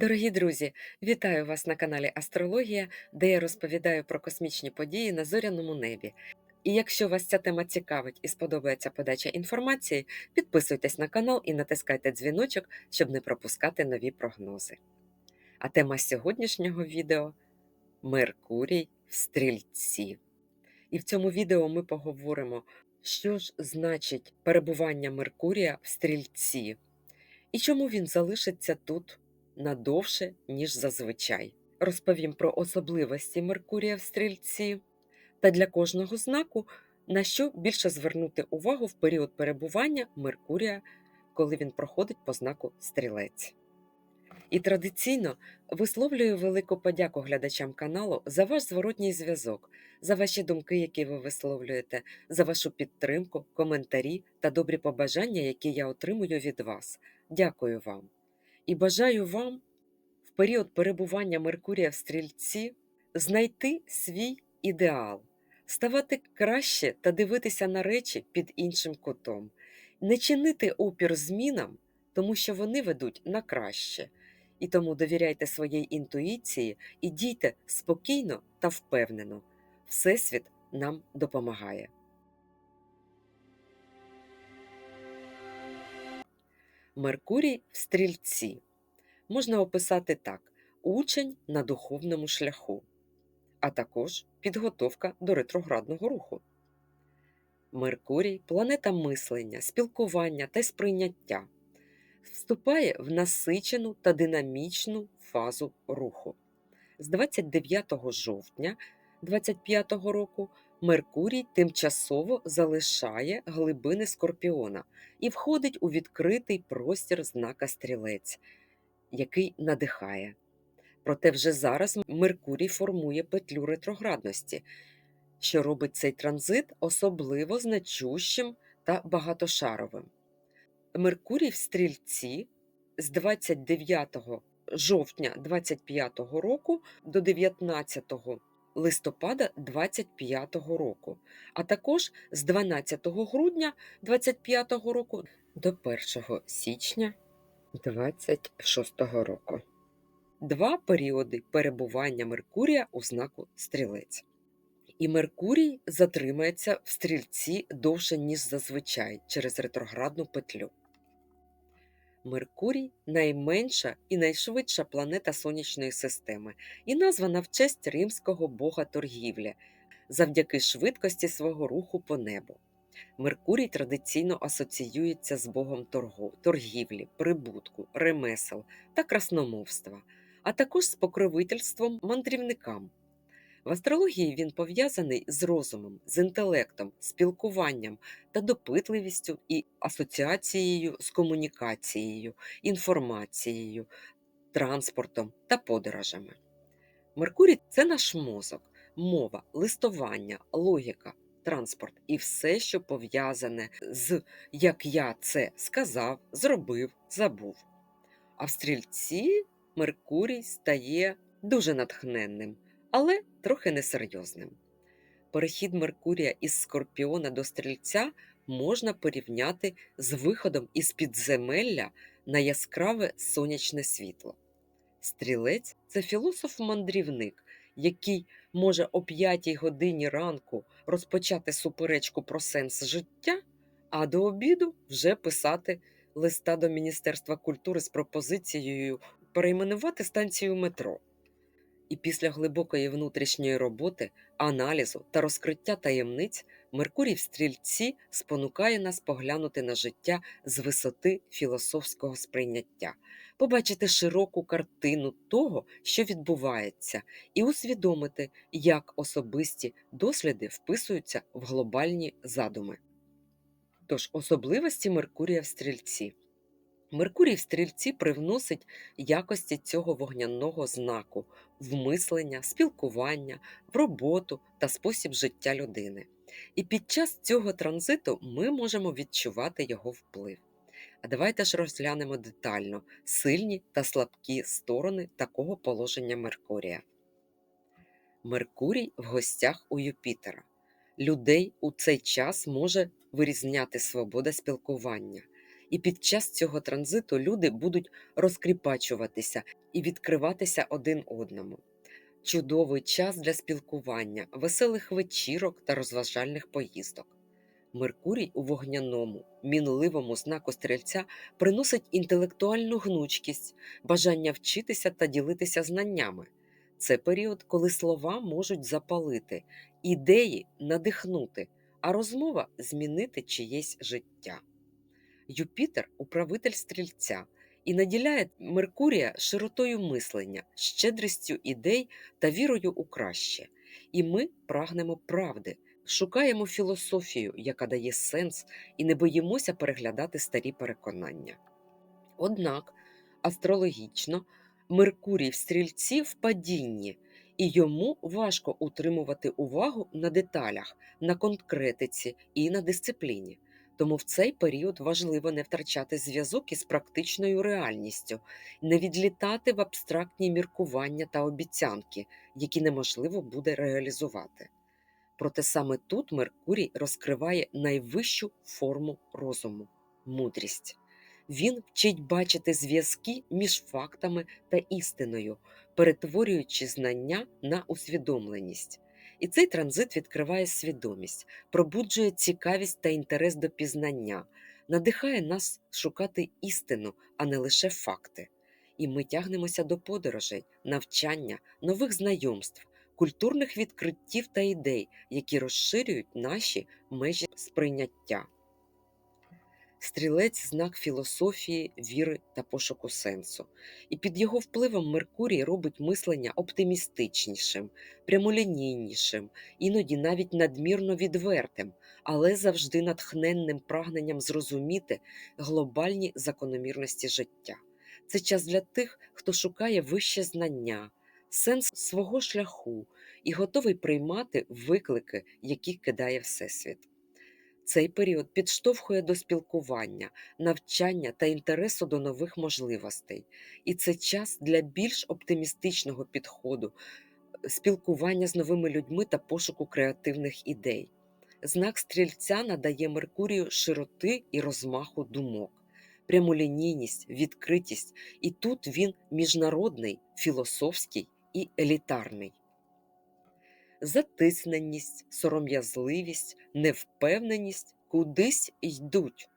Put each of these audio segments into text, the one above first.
Дорогі друзі, вітаю вас на каналі Астрологія, де я розповідаю про космічні події на зоряному небі. І якщо вас ця тема цікавить і сподобається подача інформації, підписуйтесь на канал і натискайте дзвіночок, щоб не пропускати нові прогнози. А тема сьогоднішнього відео Меркурій в стрільці. І в цьому відео ми поговоримо, що ж значить перебування Меркурія в стрільці, і чому він залишиться тут надовше, ніж зазвичай. Розповім про особливості Меркурія в стрільці та для кожного знаку, на що більше звернути увагу в період перебування Меркурія, коли він проходить по знаку стрілець. І традиційно висловлюю велику подяку глядачам каналу за ваш зворотній зв'язок, за ваші думки, які ви висловлюєте, за вашу підтримку, коментарі та добрі побажання, які я отримую від вас. Дякую вам. І бажаю вам в період перебування Меркурія в стрільці знайти свій ідеал, ставати краще та дивитися на речі під іншим кутом, не чинити опір змінам, тому що вони ведуть на краще. І тому довіряйте своїй інтуїції і дійте спокійно та впевнено. Всесвіт нам допомагає. Меркурій в стрільці можна описати так: учень на духовному шляху, а також підготовка до ретроградного руху. Меркурій планета мислення, спілкування та сприйняття, вступає в насичену та динамічну фазу руху. З 29 жовтня 2025 року Меркурій тимчасово залишає глибини Скорпіона і входить у відкритий простір знака стрілець, який надихає. Проте вже зараз Меркурій формує петлю ретроградності, що робить цей транзит особливо значущим та багатошаровим. Меркурій в стрільці з 29 жовтня 2025 року до 19 листопада 2025 року, а також з 12 грудня 2025 року до 1 січня 2026 року. Два періоди перебування Меркурія у знаку стрілець. І Меркурій затримається в стрільці довше, ніж зазвичай, через ретроградну петлю. Меркурій найменша і найшвидша планета сонячної системи і названа в честь римського бога торгівлі завдяки швидкості свого руху по небу. Меркурій традиційно асоціюється з богом торгівлі, прибутку, ремесел та красномовства, а також з покровительством мандрівникам. В астрології він пов'язаний з розумом, з інтелектом, спілкуванням та допитливістю і асоціацією з комунікацією, інформацією, транспортом та подорожами. Меркурій це наш мозок, мова, листування, логіка, транспорт і все, що пов'язане з як я це сказав, зробив, забув. А в стрільці Меркурій стає дуже натхненним але трохи несерйозним. Перехід Меркурія із Скорпіона до стрільця можна порівняти з виходом із підземелля на яскраве сонячне світло. Стрілець це філософ-мандрівник, який може о п'ятій годині ранку розпочати суперечку про сенс життя, а до обіду вже писати листа до Міністерства культури з пропозицією перейменувати станцію метро. І після глибокої внутрішньої роботи, аналізу та розкриття таємниць Меркурій в стрільці спонукає нас поглянути на життя з висоти філософського сприйняття, побачити широку картину того, що відбувається, і усвідомити, як особисті досліди вписуються в глобальні задуми. Тож особливості Меркурія в стрільці. Меркурій в стрільці привносить якості цього вогняного знаку в мислення, спілкування, в роботу та спосіб життя людини. І під час цього транзиту ми можемо відчувати його вплив. А давайте ж розглянемо детально сильні та слабкі сторони такого положення Меркурія. Меркурій в гостях у Юпітера. Людей у цей час може вирізняти свобода спілкування І під час цього транзиту люди будуть розкріпачуватися і відкриватися один одному. Чудовий час для спілкування, веселих вечірок та розважальних поїздок. Меркурій у вогняному, мінливому знаку стрільця приносить інтелектуальну гнучкість, бажання вчитися та ділитися знаннями. Це період, коли слова можуть запалити, ідеї надихнути, а розмова змінити чиєсь життя. Юпітер управитель стрільця і наділяє Меркурія широтою мислення, щедрістю ідей та вірою у краще. І ми прагнемо правди, шукаємо філософію, яка дає сенс, і не боїмося переглядати старі переконання. Однак астрологічно Меркурій в стрільці в падінні, і йому важко утримувати увагу на деталях, на конкретиці і на дисципліні. Тому в цей період важливо не втрачати зв'язок із практичною реальністю, не відлітати в абстрактні міркування та обіцянки, які неможливо буде реалізувати. Проте саме тут Меркурій розкриває найвищу форму розуму мудрість. Він вчить бачити зв'язки між фактами та істиною, перетворюючи знання на усвідомленість. І цей транзит відкриває свідомість, пробуджує цікавість та інтерес до пізнання, надихає нас шукати істину, а не лише факти. І ми тягнемося до подорожей, навчання, нових знайомств, культурних відкриттів та ідей, які розширюють наші межі сприйняття. Стрілець знак філософії, віри та пошуку сенсу. І під його впливом Меркурій робить мислення оптимістичнішим, прямолінійнішим, іноді навіть надмірно відвертим, але завжди натхненним прагненням зрозуміти глобальні закономірності життя. Це час для тих, хто шукає вище знання, сенс свого шляху і готовий приймати виклики, які кидає Всесвіт. Цей період підштовхує до спілкування, навчання та інтересу до нових можливостей, і це час для більш оптимістичного підходу, спілкування з новими людьми та пошуку креативних ідей. Знак стрільця надає Меркурію широти і розмаху думок, прямолінійність, відкритість, і тут він міжнародний, філософський і елітарний затисненість, сором'язливість, невпевненість кудись йдуть.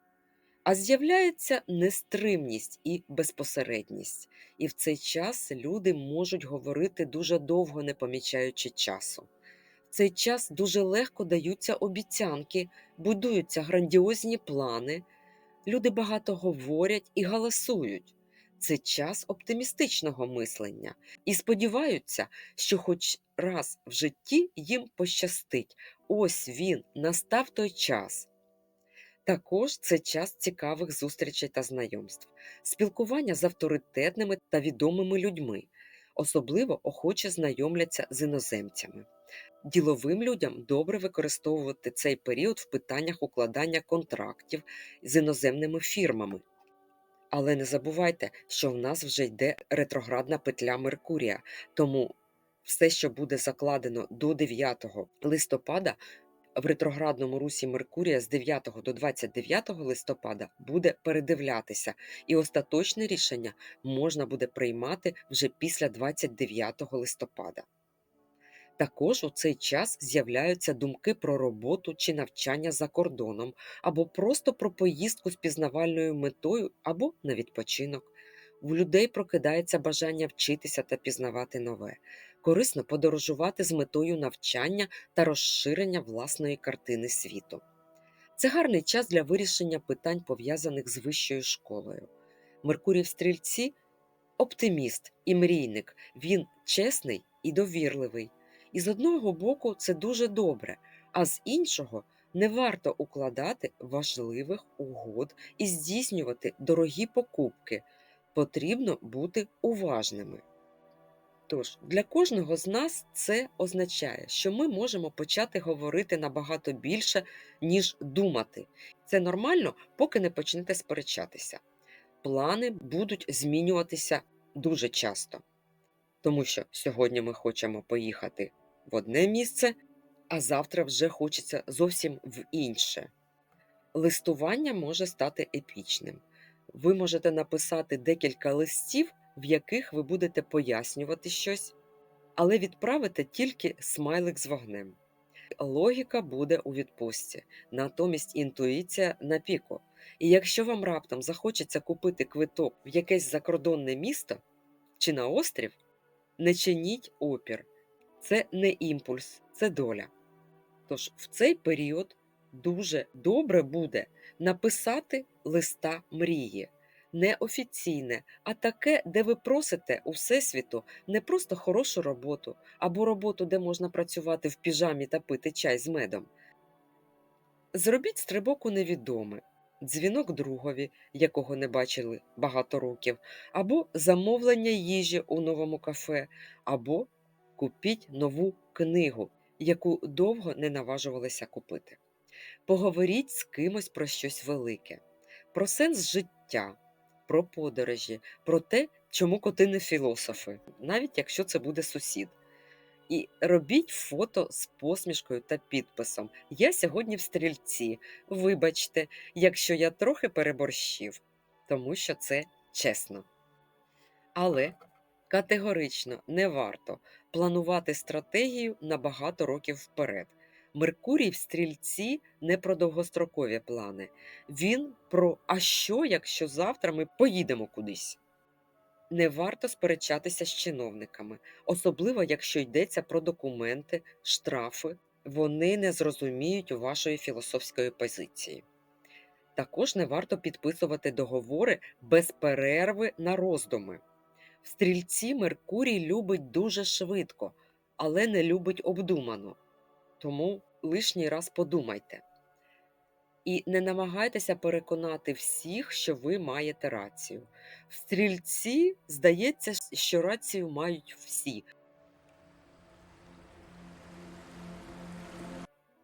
А з'являється нестримність і безпосередність, і в цей час люди можуть говорити дуже довго, не помічаючи часу. В цей час дуже легко даються обіцянки, будуються грандіозні плани, люди багато говорять і галасують. Це час оптимістичного мислення і сподіваються, що хоч раз в житті їм пощастить. Ось він, настав той час. Також це час цікавих зустрічей та знайомств, спілкування з авторитетними та відомими людьми, особливо охоче знайомляться з іноземцями. Діловим людям добре використовувати цей період в питаннях укладання контрактів з іноземними фірмами. Але не забувайте, що в нас вже йде ретроградна петля Меркурія, тому все, що буде закладено до 9 листопада, в ретроградному русі Меркурія з 9 до 29 листопада буде передивлятися, і остаточне рішення можна буде приймати вже після 29 листопада. Також у цей час з'являються думки про роботу чи навчання за кордоном, або просто про поїздку з пізнавальною метою або на відпочинок. У людей прокидається бажання вчитися та пізнавати нове, корисно подорожувати з метою навчання та розширення власної картини світу. Це гарний час для вирішення питань, пов'язаних з вищою школою. Меркурій в стрільці оптиміст і мрійник, він чесний і довірливий. І з одного боку це дуже добре, а з іншого не варто укладати важливих угод і здійснювати дорогі покупки. Потрібно бути уважними. Тож, для кожного з нас це означає, що ми можемо почати говорити набагато більше, ніж думати. Це нормально, поки не почнете сперечатися. Плани будуть змінюватися дуже часто, тому що сьогодні ми хочемо поїхати в одне місце, а завтра вже хочеться зовсім в інше. Листування може стати епічним. Ви можете написати декілька листів, в яких ви будете пояснювати щось, але відправите тільки смайлик з вогнем. Логіка буде у відпустці, натомість інтуїція на піку. І якщо вам раптом захочеться купити квиток в якесь закордонне місто чи на острів, не чиніть опір. Це не імпульс, це доля. Тож в цей період дуже добре буде написати листа мрії. Не офіційне, а таке, де ви просите у Всесвіту не просто хорошу роботу або роботу, де можна працювати в піжамі та пити чай з медом. Зробіть стрибок у невідоме, дзвінок другові, якого не бачили багато років, або замовлення їжі у новому кафе, або купіть нову книгу, яку довго не наважувалися купити. Поговоріть з кимось про щось велике, про сенс життя, про подорожі, про те, чому коти не філософи, навіть якщо це буде сусід. І робіть фото з посмішкою та підписом. Я сьогодні в стрільці. Вибачте, якщо я трохи переборщив, тому що це чесно. Але категорично не варто планувати стратегію на багато років вперед. Меркурій в стрільці не про довгострокові плани. Він про а що, якщо завтра ми поїдемо кудись. Не варто сперечатися з чиновниками, особливо якщо йдеться про документи, штрафи, вони не зрозуміють вашої філософської позиції. Також не варто підписувати договори без перерви на роздуми. В стрільці Меркурій любить дуже швидко, але не любить обдумано. Тому лишній раз подумайте. І не намагайтеся переконати всіх, що ви маєте рацію. В стрільці здається, що рацію мають всі.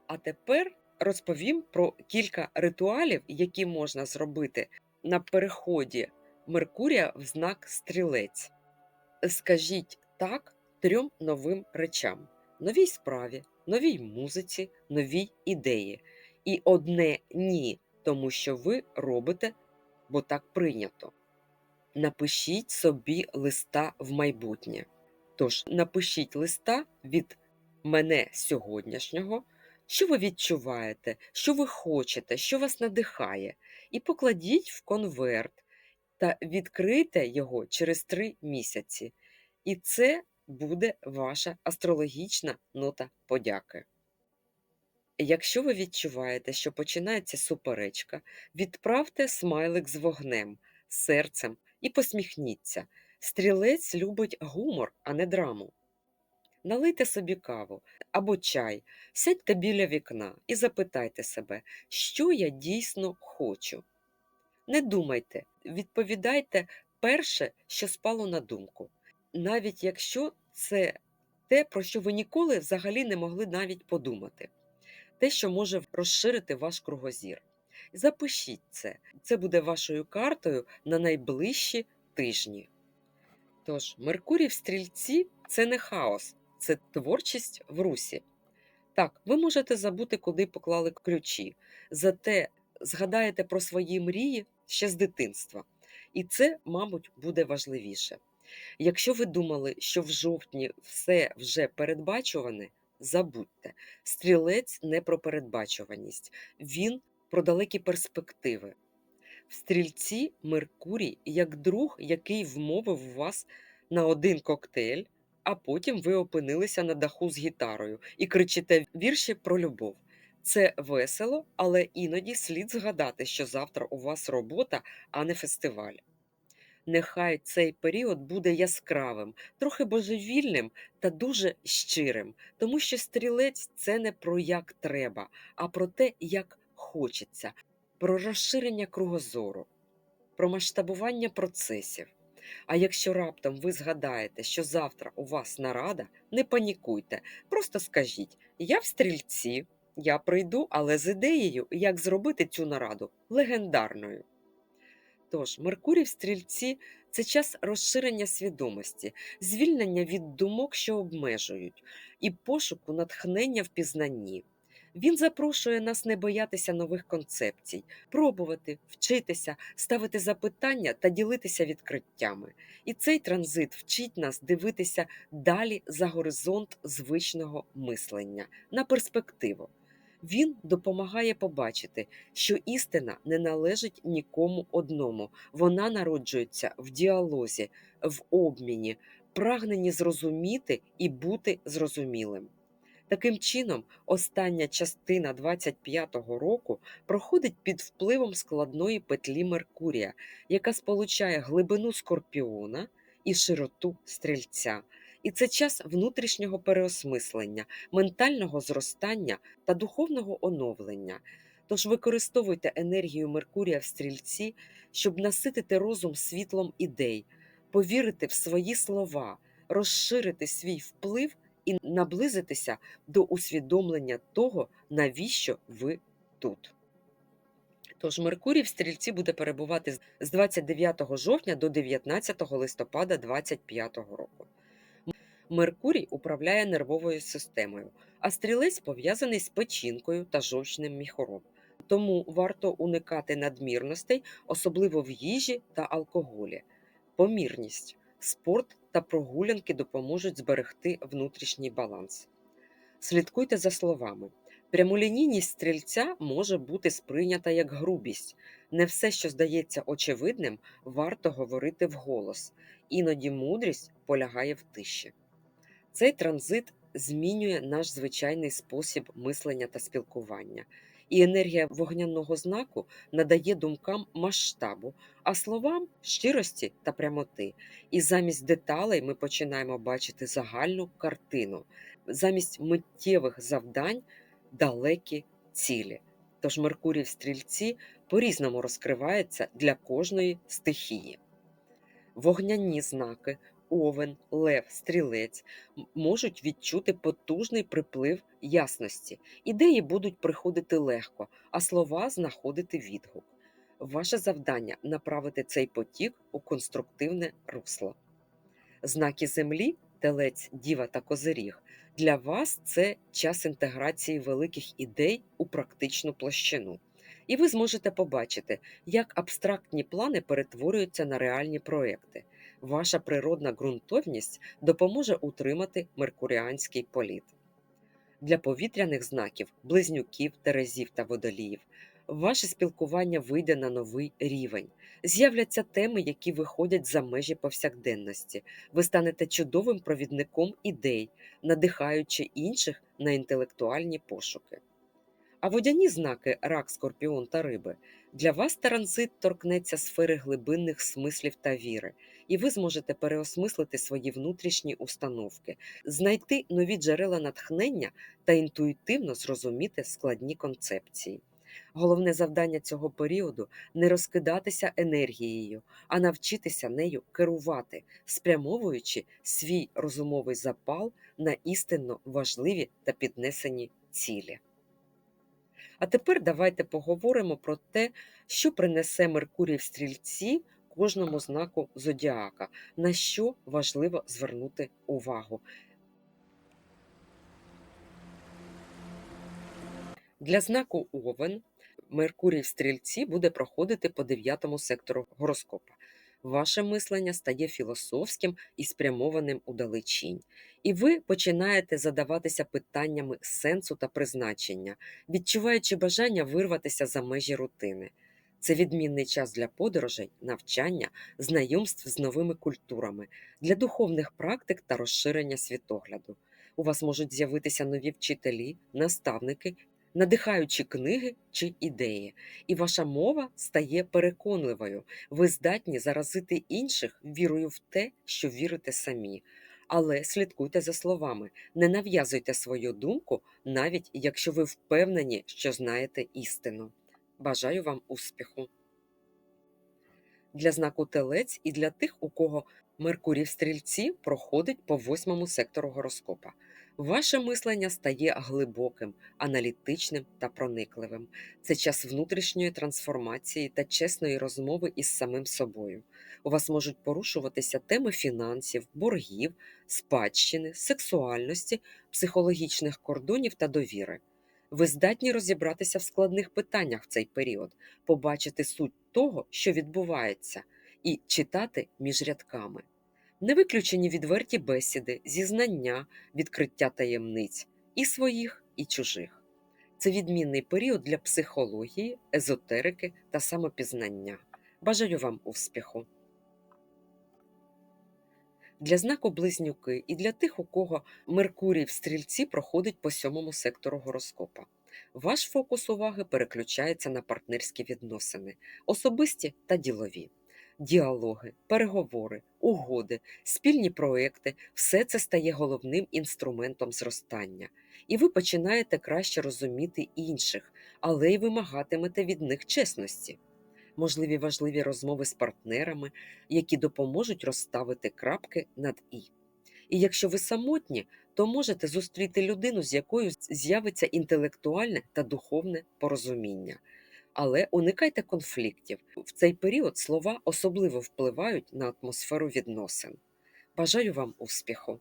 А тепер розповім про кілька ритуалів, які можна зробити на переході Меркурія в знак стрілець. Скажіть так трьом новим речам: новій справі, новій музиці, новій ідеї. І одне ні, тому що ви робите, бо так прийнято. Напишіть собі листа в майбутнє. Тож напишіть листа від мене сьогоднішнього, що ви відчуваєте, що ви хочете, що вас надихає, і покладіть в конверт та відкрийте його через три місяці. І це буде ваша астрологічна нота подяки. Якщо ви відчуваєте, що починається суперечка, відправте смайлик з вогнем, серцем і посміхніться. Стрілець любить гумор, а не драму. Налийте собі каву або чай, сядьте біля вікна і запитайте себе, що я дійсно хочу. Не думайте, відповідайте перше, що спало на думку, навіть якщо це те, про що ви ніколи взагалі не могли навіть подумати те, що може розширити ваш кругозір. Запишіть це, це буде вашою картою на найближчі тижні. Тож, Меркурій в стрільці це не хаос, це творчість в русі. Так, ви можете забути, куди поклали ключі, зате згадаєте про свої мрії ще з дитинства. І це, мабуть, буде важливіше. Якщо ви думали, що в жовтні все вже передбачуване, забудьте, стрілець не про передбачуваність, він про далекі перспективи. В стрільці Меркурій як друг, який вмовив вас на один коктейль, а потім ви опинилися на даху з гітарою і кричите вірші про любов. Це весело, але іноді слід згадати, що завтра у вас робота, а не фестиваль. Нехай цей період буде яскравим, трохи божевільним та дуже щирим, тому що стрілець це не про як треба, а про те, як хочеться, про розширення кругозору, про масштабування процесів. А якщо раптом ви згадаєте, що завтра у вас нарада, не панікуйте, просто скажіть: я в стрільці, я прийду, але з ідеєю, як зробити цю нараду легендарною. Тож, Меркурій в стрільці це час розширення свідомості, звільнення від думок, що обмежують, і пошуку натхнення в пізнанні. Він запрошує нас не боятися нових концепцій, пробувати, вчитися, ставити запитання та ділитися відкриттями. І цей транзит вчить нас дивитися далі за горизонт звичного мислення на перспективу. Він допомагає побачити, що істина не належить нікому одному, вона народжується в діалозі, в обміні, прагненні зрозуміти і бути зрозумілим. Таким чином, остання частина 25-го року проходить під впливом складної петлі Меркурія, яка сполучає глибину скорпіона і широту стрільця. І це час внутрішнього переосмислення, ментального зростання та духовного оновлення. Тож використовуйте енергію Меркурія в стрільці, щоб наситити розум світлом ідей, повірити в свої слова, розширити свій вплив і наблизитися до усвідомлення того, навіщо ви тут. Тож Меркурій в стрільці буде перебувати з 29 жовтня до 19 листопада 2025 року. Меркурій управляє нервовою системою, а стрілець пов'язаний з печінкою та жовчним міхором. Тому варто уникати надмірностей, особливо в їжі та алкоголі. Помірність, спорт та прогулянки допоможуть зберегти внутрішній баланс. Слідкуйте за словами. Прямолінійність стрільця може бути сприйнята як грубість. Не все, що здається очевидним, варто говорити вголос. Іноді мудрість полягає в тиші. Цей транзит змінює наш звичайний спосіб мислення та спілкування, і енергія вогняного знаку надає думкам масштабу, а словам щирості та прямоти. І замість деталей ми починаємо бачити загальну картину, замість миттєвих завдань далекі цілі. Тож Меркурій в стрільці по-різному розкривається для кожної стихії. Вогняні знаки овен, лев, стрілець можуть відчути потужний приплив ясності. Ідеї будуть приходити легко, а слова знаходити відгук. Ваше завдання направити цей потік у конструктивне русло. Знаки землі, телець, діва та козиріг. Для вас це час інтеграції великих ідей у практичну площину. І ви зможете побачити, як абстрактні плани перетворюються на реальні проекти. Ваша природна ґрунтовність допоможе утримати меркуріанський політ. Для повітряних знаків, близнюків, терезів та водоліїв ваше спілкування вийде на новий рівень. З'являться теми, які виходять за межі повсякденності. Ви станете чудовим провідником ідей, надихаючи інших на інтелектуальні пошуки. А водяні знаки рак, скорпіон та риби для вас транзит торкнеться сфери глибинних смислів та віри, і ви зможете переосмислити свої внутрішні установки, знайти нові джерела натхнення та інтуїтивно зрозуміти складні концепції. Головне завдання цього періоду не розкидатися енергією, а навчитися нею керувати, спрямовуючи свій розумовий запал на істинно важливі та піднесені цілі. А тепер давайте поговоримо про те, що принесе Меркурій в стрільці кожному знаку зодіака, на що важливо звернути увагу. Для знаку Овен Меркурій в стрільці буде проходити по дев'ятому сектору гороскопа. Ваше мислення стає філософським і спрямованим удалечінь. І ви починаєте задаватися питаннями сенсу та призначення, відчуваючи бажання вирватися за межі рутини. Це відмінний час для подорожей, навчання, знайомств з новими культурами, для духовних практик та розширення світогляду. У вас можуть з'явитися нові вчителі, наставники, надихаючі книги чи ідеї, і ваша мова стає переконливою. Ви здатні заразити інших вірою в те, що вірите самі. Але слідкуйте за словами, не нав'язуйте свою думку, навіть якщо ви впевнені, що знаєте істину. Бажаю вам успіху! Для знаку телець і для тих, у кого Меркурій в стрільці проходить по восьмому сектору гороскопа. Ваше мислення стає глибоким, аналітичним та проникливим. Це час внутрішньої трансформації та чесної розмови із самим собою. У вас можуть порушуватися теми фінансів, боргів, спадщини, сексуальності, психологічних кордонів та довіри. Ви здатні розібратися в складних питаннях в цей період, побачити суть того, що відбувається, і читати між рядками. Не виключені відверті бесіди, зізнання, відкриття таємниць і своїх, і чужих. Це відмінний період для психології, езотерики та самопізнання. Бажаю вам успіху! Для знаку близнюки і для тих, у кого Меркурій в стрільці проходить по сьомому сектору гороскопа. Ваш фокус уваги переключається на партнерські відносини, особисті та ділові. Діалоги, переговори, угоди, спільні проекти все це стає головним інструментом зростання, і ви починаєте краще розуміти інших, але й вимагатимете від них чесності можливі важливі розмови з партнерами, які допоможуть розставити крапки над і. І якщо ви самотні, то можете зустріти людину, з якою з'явиться інтелектуальне та духовне порозуміння. Але уникайте конфліктів. В цей період слова особливо впливають на атмосферу відносин. Бажаю вам успіху!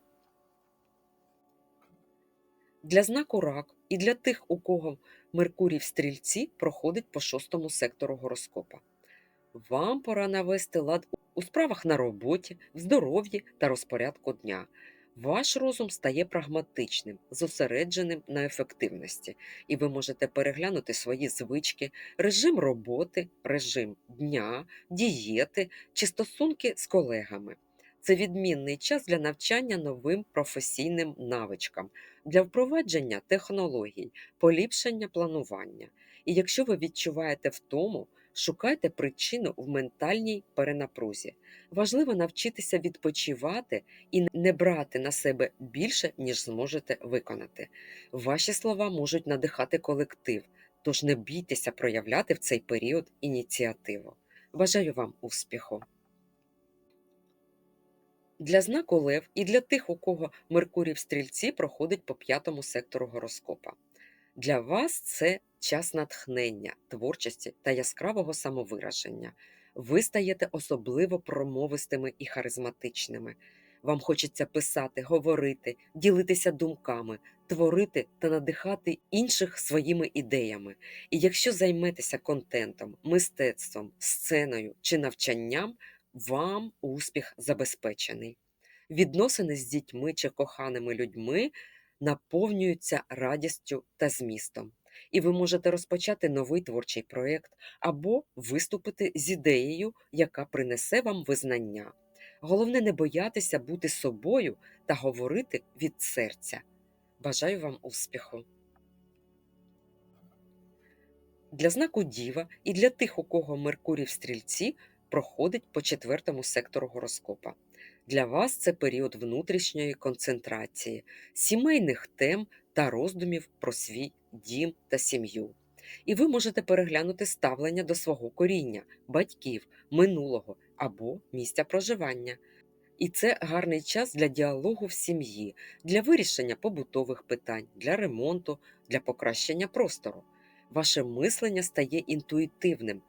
Для знаку рак і для тих, у кого Меркурій в стрільці проходить по шостому сектору гороскопа. Вам пора навести лад у справах на роботі, в здоров'ї та розпорядку дня. Ваш розум стає прагматичним, зосередженим на ефективності, і ви можете переглянути свої звички, режим роботи, режим дня, дієти чи стосунки з колегами. Це відмінний час для навчання новим професійним навичкам, для впровадження технологій, поліпшення планування. І якщо ви відчуваєте втому, шукайте причину в ментальній перенапрузі. Важливо навчитися відпочивати і не брати на себе більше, ніж зможете виконати. Ваші слова можуть надихати колектив, тож не бійтеся проявляти в цей період ініціативу. Бажаю вам успіху! Для знаку Лев і для тих, у кого Меркурій в стрільці проходить по п'ятому сектору гороскопа. Для вас це час натхнення, творчості та яскравого самовираження. Ви стаєте особливо промовистими і харизматичними. Вам хочеться писати, говорити, ділитися думками, творити та надихати інших своїми ідеями. І якщо займетеся контентом, мистецтвом, сценою чи навчанням, вам успіх забезпечений. Відносини з дітьми чи коханими людьми наповнюються радістю та змістом. І ви можете розпочати новий творчий проєкт або виступити з ідеєю, яка принесе вам визнання. Головне не боятися бути собою та говорити від серця. Бажаю вам успіху! Для знаку Діва і для тих, у кого Меркурій в стрільці проходить по четвертому сектору гороскопа. Для вас це період внутрішньої концентрації, сімейних тем та роздумів про свій дім та сім'ю. І ви можете переглянути ставлення до свого коріння, батьків, минулого або місця проживання. І це гарний час для діалогу в сім'ї, для вирішення побутових питань, для ремонту, для покращення простору. Ваше мислення стає інтуїтивним.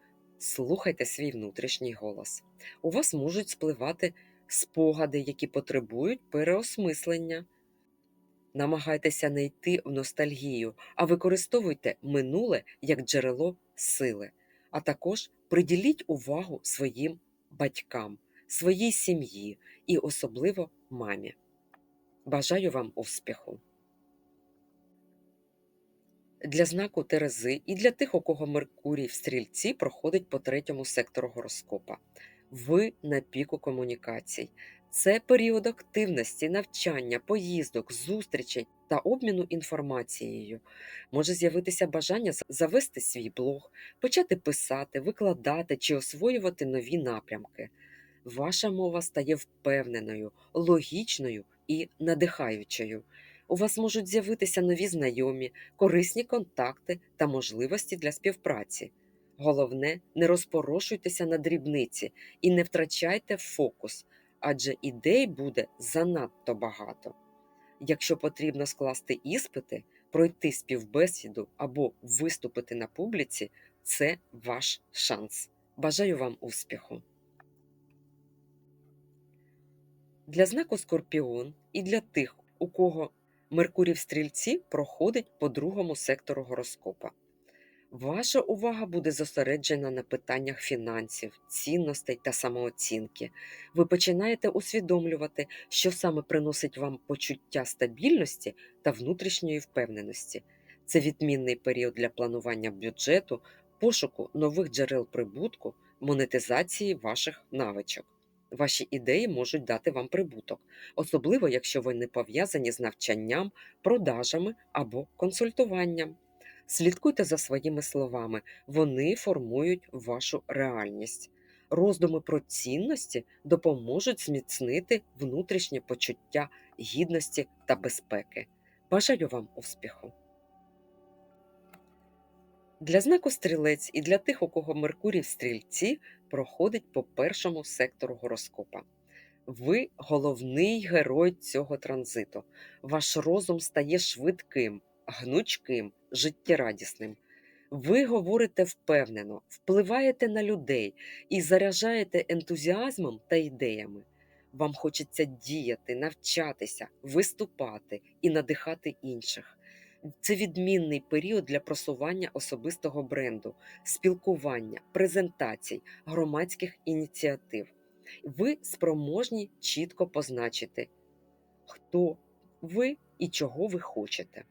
Слухайте свій внутрішній голос. У вас можуть спливати спогади, які потребують переосмислення. Намагайтеся не йти в ностальгію, а використовуйте минуле як джерело сили, а також приділіть увагу своїм батькам, своїй сім'ї і особливо мамі. Бажаю вам успіху! Для знаку Терези і для тих, у кого Меркурій в стрільці проходить по третьому сектору гороскопа. Ви на піку комунікацій. Це період активності, навчання, поїздок, зустрічей та обміну інформацією. Може з'явитися бажання завести свій блог, почати писати, викладати чи освоювати нові напрямки. Ваша мова стає впевненою, логічною і надихаючою. У вас можуть з'явитися нові знайомі, корисні контакти та можливості для співпраці. Головне, не розпорошуйтеся на дрібниці і не втрачайте фокус, адже ідей буде занадто багато. Якщо потрібно скласти іспити, пройти співбесіду або виступити на публіці, це ваш шанс. Бажаю вам успіху! Для знаку Скорпіон і для тих, у кого Меркурій в стрільці проходить по другому сектору гороскопа. Ваша увага буде зосереджена на питаннях фінансів, цінностей та самооцінки. Ви починаєте усвідомлювати, що саме приносить вам почуття стабільності та внутрішньої впевненості. Це відмінний період для планування бюджету, пошуку нових джерел прибутку, монетизації ваших навичок. Ваші ідеї можуть дати вам прибуток, особливо якщо ви не пов'язані з навчанням, продажами або консультуванням. Слідкуйте за своїми словами, вони формують вашу реальність. Роздуми про цінності допоможуть зміцнити внутрішнє почуття гідності та безпеки. Бажаю вам успіху! Для знаку стрілець і для тих, у кого Меркурій в стрільці, проходить по першому сектору гороскопа. Ви головний герой цього транзиту. Ваш розум стає швидким, гнучким, життєрадісним. Ви говорите впевнено, впливаєте на людей і заряджаєте ентузіазмом та ідеями. Вам хочеться діяти, навчатися, виступати і надихати інших. Це відмінний період для просування особистого бренду, спілкування, презентацій, громадських ініціатив. Ви спроможні чітко позначити, хто ви і чого ви хочете.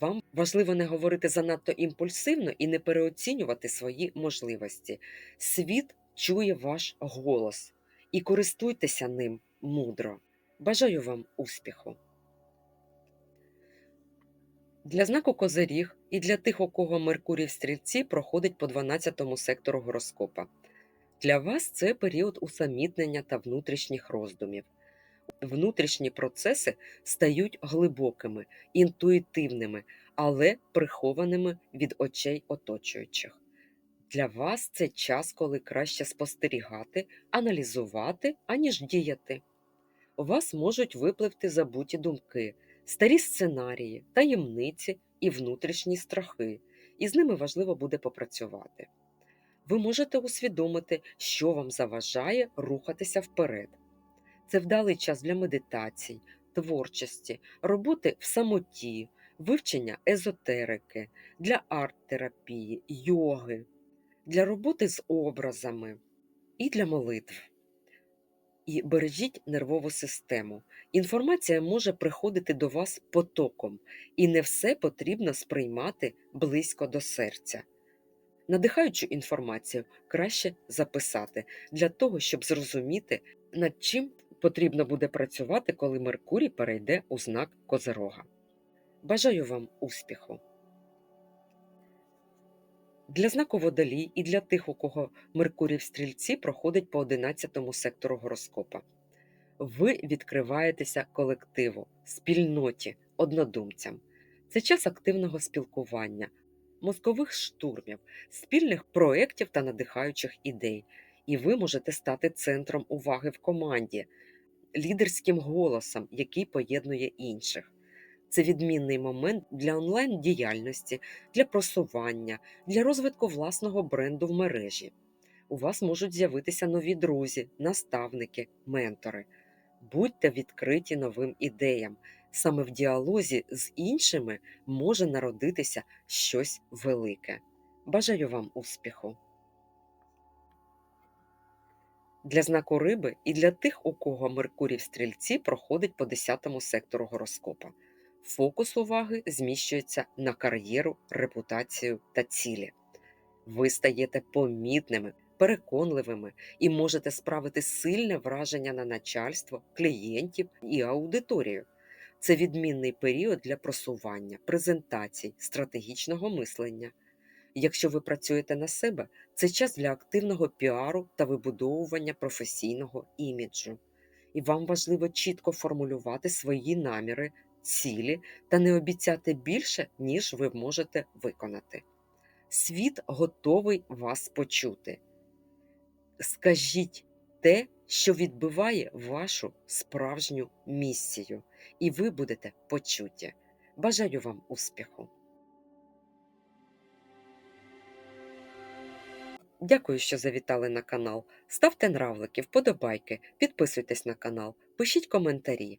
Вам важливо не говорити занадто імпульсивно і не переоцінювати свої можливості. Світ чує ваш голос і користуйтеся ним мудро. Бажаю вам успіху! Для знаку Козиріг і для тих, у кого Меркурій в стрільці проходить по 12 сектору гороскопа. Для вас це період усамітнення та внутрішніх роздумів. Внутрішні процеси стають глибокими, інтуїтивними, але прихованими від очей оточуючих. Для вас це час, коли краще спостерігати, аналізувати, аніж діяти. У вас можуть випливти забуті думки, старі сценарії, таємниці і внутрішні страхи, і з ними важливо буде попрацювати. Ви можете усвідомити, що вам заважає рухатися вперед. Це вдалий час для медитацій, творчості, роботи в самоті, вивчення езотерики, для арт-терапії, йоги, для роботи з образами і для молитв. І бережіть нервову систему. Інформація може приходити до вас потоком, і не все потрібно сприймати близько до серця. Надихаючу інформацію краще записати для того, щоб зрозуміти, над чим потрібно буде працювати, коли Меркурій перейде у знак Козирога. Бажаю вам успіху! Для знаку водолій і для тих, у кого Меркурій в стрільці проходить по 11 сектору гороскопа. Ви відкриваєтеся колективу, спільноті, однодумцям. Це час активного спілкування, мозкових штурмів, спільних проєктів та надихаючих ідей. І ви можете стати центром уваги в команді, лідерським голосом, який поєднує інших. Це відмінний момент для онлайн-діяльності, для просування, для розвитку власного бренду в мережі. У вас можуть з'явитися нові друзі, наставники, ментори. Будьте відкриті новим ідеям. Саме в діалозі з іншими може народитися щось велике. Бажаю вам успіху! Для знаку риби і для тих, у кого Меркурій в стрільці проходить по 10 сектору гороскопа. Фокус уваги зміщується на кар'єру, репутацію та цілі. Ви стаєте помітними, переконливими і можете справити сильне враження на начальство, клієнтів і аудиторію. Це відмінний період для просування, презентацій, стратегічного мислення. Якщо ви працюєте на себе, це час для активного піару та вибудовування професійного іміджу. І вам важливо чітко формулювати свої наміри, цілі та не обіцяти більше, ніж ви можете виконати. Світ готовий вас почути. Скажіть те, що відбиває вашу справжню місію, і ви будете почуті. Бажаю вам успіху! Дякую, що завітали на канал. Ставте нравлики, вподобайки, підписуйтесь на канал, пишіть коментарі.